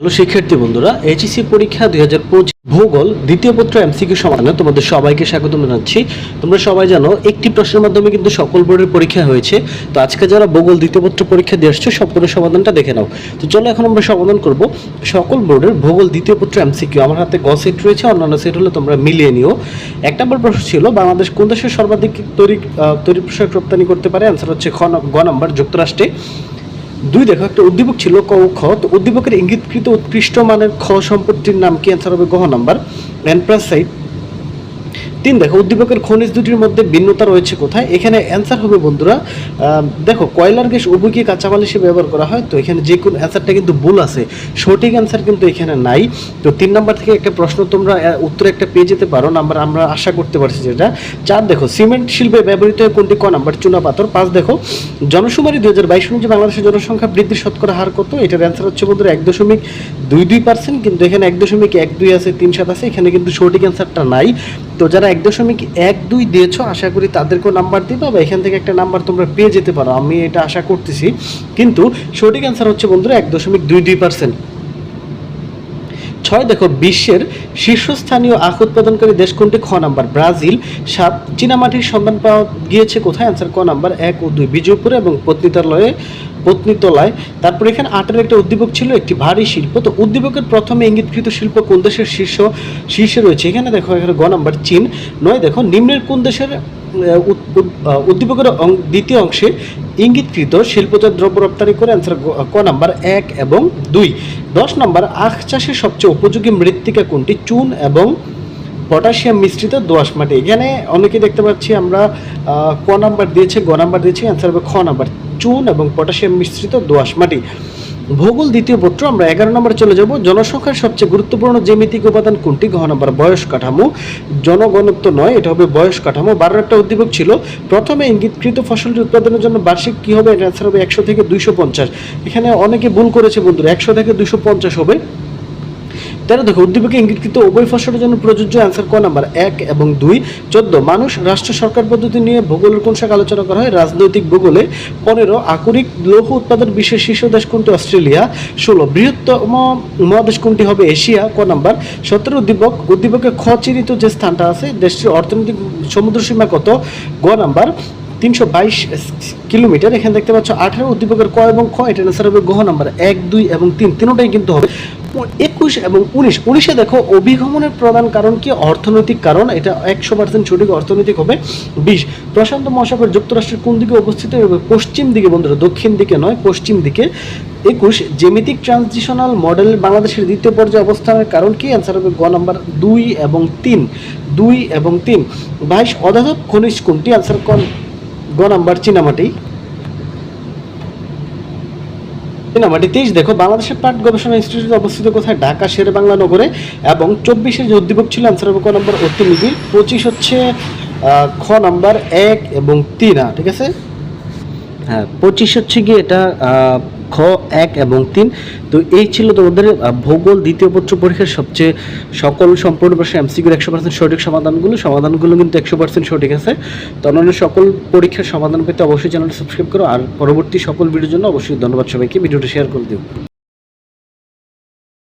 Hello শিক্ষার্থী বন্ধুরা HSC পরীক্ষা দুই হাজার পঁচিশ ভূগোল দ্বিতীয় পত্র এমসিকিউ সমাধানে তোমাদের সবাইকে স্বাগত জানাচ্ছি। তোমরা সবাই জানো, একটি প্রশ্নের মাধ্যমে কিন্তু সকল বোর্ডের পরীক্ষা হয়েছে। তো আজকে যারা ভূগোল দ্বিতীয় পত্র পরীক্ষা দিয়ে আসছো সকলের সমাধানটা দেখে নাও। তো চলো এখন আমরা সমাধান করব। সকল বোর্ডের ভূগোল দ্বিতীয় পত্র এমসিকিউ আমার হাতে গ সেট রয়েছে, অন্যান্য সেট হলে তোমরা মিলিয়ে নিও। এক নম্বর প্রশ্ন ছিল, বাংলাদেশ কোন দেশের সর্বাধিক তৈরি তৈরি পোশাক রপ্তানি করতে পারে? অ্যান্সার হচ্ছে খ নম্বর, যুক্তরাষ্ট্রে। দুই দেখো, একটা উদ্দীপক ছিল ক ও খ, তো উদ্দীপকের ইঙ্গিতকৃত উৎকৃষ্ট মানের খ সম্পত্তির নাম কি? অ্যান্সার হবে গহ নাম্বার। অ্যানপ্রাসাইট তিন, দেখো, উদ্দীপকের খনিজ দুটির মধ্যে ভিন্নতা রয়েছে কোথায়? এখানে অ্যান্সার হবে, বন্ধুরা দেখো, কয়লার গ্যাস উভয়কে কাঁচামাল হিসেবে ব্যবহার করা হয়, তো এখানে যে কোনো অ্যান্সারটা কিন্তু ভুল আছে। সঠিক অ্যান্সার কিন্তু এখানে নাই। তো তিন নাম্বার থেকে একটা প্রশ্ন তোমরা উত্তর একটা পেয়ে যেতে পারো, নাম্বার আমরা আশা করতে পারছি যেটা। চার, দেখো, সিমেন্ট শিল্পে ব্যবহৃত হয় কোনটি? ক নাম্বার, চুনা পাথর। পাঁচ, দেখো জনশুমারি দুই হাজার বাইশ অনুযায়ী বাংলাদেশের জনসংখ্যা বৃদ্ধির শতকরা হার কত? এটার অ্যান্সার হচ্ছে, বন্ধুরা, এক দশমিক দুই দুই পার্সেন্ট কিন্তু এখানে এক দশমিক এক দুই আছে, তিন সাত আছে, এখানে কিন্তু সঠিক অ্যান্সারটা নাই। তো যারা এক দশমিক এক দুই দিয়েছ, আশা করি তাদেরকেও নাম্বার দিতে হবে এখান থেকে একটা নাম্বার তোমরা পেয়ে যেতে পারো। আমি এটা আশা করতেছি। কিন্তু সঠিক অ্যান্সার হচ্ছে বন্ধুরা এক দশমিক দুই দুই পার্সেন্ট ছয়, দেখো, বিশ্বের শীর্ষস্থানীয় আখ উৎপাদনকারী দেশ কোনটি? খ নাম্বার, ব্রাজিল। সাত চীনামাটির সন্ধান পাওয়া গিয়েছে কোথায়? অ্যান্সার ক নাম্বার, এক ও দুই, বিজয়পুরে এবং পত্নীতলয়ে, পত্নীতলায়। তারপর এখানে আটের একটা উদ্দীপক ছিল, একটি ভারী শিল্প। তো উদ্দীপকের প্রথমে ইঙ্গিতকৃত শিল্প কোন দেশের শীর্ষ, শীর্ষে রয়েছে? এখানে দেখো, এখানে গ নাম্বার, চীন। নয়, দেখো, নিম্নের কোন দেশের উদ্দীপকের দ্বিতীয় অংশে ইঙ্গিতকৃত শিল্পজাত দ্রব্য রপ্তানি করে? অ্যান্সার ক নাম্বার, এক এবং দুই। দশ নম্বর, আখ চাষের সবচেয়ে উপযোগী মৃত্তিকা কোনটি? চুন এবং পটাশিয়াম মিশ্রিত দোয়াশ মাটি। এখানে অনেকে দেখতে পাচ্ছি আমরা ক নাম্বার দিয়েছে, গ নাম্বার দিয়েছি, অ্যান্সার হবে খ নাম্বার। চুন এবং পটাশিয়াম মিশ্রিত দোয়াশ মাটি। ভূগোল দ্বিতীয় পত্র, আমরা এগারো নম্বরে চলে যাব। জনসংখ্যার সবচেয়ে গুরুত্বপূর্ণ জ্যামিতিক উপাদান কোনটি? ঘ নম্বর, বয়স কাঠামো। জনগণত্ব নয়, এটা হবে বয়স কাঠামো। বারো একটা উদ্দীপক ছিল, প্রথমে ইঙ্গিতকৃত ফসলটি উৎপাদনের জন্য বার্ষিক কী হবে? এটা অ্যান্সার হবে একশো থেকে দুইশো পঞ্চাশ। এখানে অনেকে ভুল করেছে বন্ধুরা, একশো থেকে দুইশো পঞ্চাশ হবে। তেরো দেখো, উদ্দীপকে ইঙ্গিতকৃত উভয় ফসলের জন্য প্রযোজ্য অ্যান্সার ক নাম্বার এক এবং দুই। চোদ্দ, মানুষ রাষ্ট্র সরকার পদ্ধতি নিয়ে ভূগোলের কোন শাখা আলোচনা করা হয়? রাজনৈতিক ভূগোলে। পনেরো, আকরিক লৌহ উৎপাদন বিশ্বের শীর্ষ দেশ কোনটি? অস্ট্রেলিয়া। ষোলো, বৃহত্তম মহাদেশ কোনটি হবে? এশিয়া। ক নাম্বার সতেরো, উদ্দীপক। উদ্দীপকে খ চিহ্নিত যে স্থানটা আছে, দেশটির অর্থনৈতিক সমুদ্র সীমা কত? গ নাম্বার তিনশো বাইশ কিলোমিটার। এখানে দেখতে পাচ্ছ আঠারো, উদ্দীপকের ক এবং খ এটা আনসার হবে গহ নাম্বার এক, দুই এবং তিন। তিনটাই কিন্তু হবে একুশ এবং উনিশ। উনিশে দেখো, অভিগমনের প্রধান কারণ কি? অর্থনৈতিক কারণ। এটা একশো পার্সেন্ট সঠিক অর্থনৈতিক হবে। বিশ, প্রশান্ত মহাসাগর যুক্তরাষ্ট্রের কোন দিকে অবস্থিত পশ্চিম দিকে বন্ধুরা, দক্ষিণ দিকে নয়, পশ্চিম দিকে। একুশ জেমিতিক ট্রান্সজিশনাল মডেল বাংলাদেশের দ্বিতীয় পর্যায়ে অবস্থানের কারণ কি? অ্যান্সার হবে গ নাম্বার দুই এবং তিন। দুই এবং তিন। বাইশ অধাধক খনিজ কোনটি? অ্যান্সার গ নাম্বার চীনামাটি। চীনামাটি তেইশ, দেখো, বাংলাদেশের পাট গবেষণা ইনস্টিটিউট অবস্থিত কোথায়? ঢাকা শেরে বাংলা নগরে এবং চব্বিশের যে উদ্দীপক ছিল আনসার ক নম্বর অর্থনীতি পঁচিশ হচ্ছে খ নাম্বার এক এবং তিন ঠিক আছে? হ্যাঁ পঁচিশ হচ্ছে গিয়ে এটা খ, এক এবং তিন। তো এই ছিল তোমাদের ভূগোল দ্বিতীয় পত্র পরীক্ষার সবচেয়ে সকল সম্পূর্ণ প্রশ্ন এমসিকিউর একশো পার্সেন্ট সঠিক সমাধানগুলো। সমাধানগুলো কিন্তু একশো পার্সেন্ট সঠিক আছে। তো অন্যান্য সকল পরীক্ষার সমাধান পেতে অবশ্যই চ্যানেলটি সাবস্ক্রাইব করো। আর পরবর্তী সকল ভিডিওর জন্য অবশ্যই ধন্যবাদ সবাইকে। ভিডিওটি শেয়ার করে দিও।